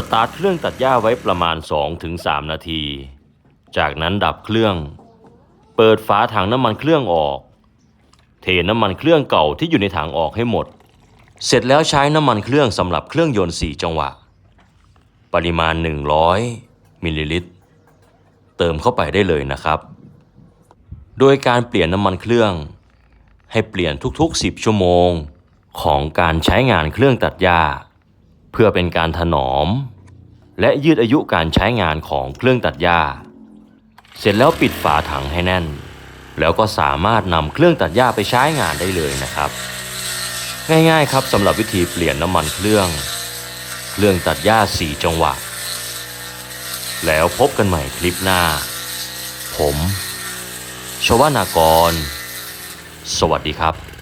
สตาร์ทเครื่องตัดหญ้าไว้ประมาณ 2-3 นาที จากนั้นดับเครื่อง เปิดฝาถังน้ำมันเครื่องออก เทน้ำมันเครื่องเก่าที่อยู่ในถังออกให้หมด เสร็จแล้วใช้น้ำมันเครื่องสำหรับเครื่องยนต์ 4 จังหวะ ปริมาณ 100 มิลลิลิตร เติมเข้าไปได้เลยนะครับ โดยการเปลี่ยนน้ำมันเครื่อง ให้เปลี่ยนทุกๆ 10 ชั่วโมง ของการใช้งานเครื่องตัดหญ้า พื่อเป็นการถนอม และยืดอายุการใช้งานของเครื่องตัดหญ้า เสร็จแล้วปิดฝาถังให้แน่น แล้วก็สามารถนำเครื่องตัดหญ้าไปใช้งานได้เลยนะครับ ง่ายๆครับสำหรับวิธีเปลี่ยนน้ำมันเครื่อง เครื่องตัดหญ้า4จังหวะ แล้วพบกันใหม่คลิปหน้า ผมชวนากร สวัสดีครับ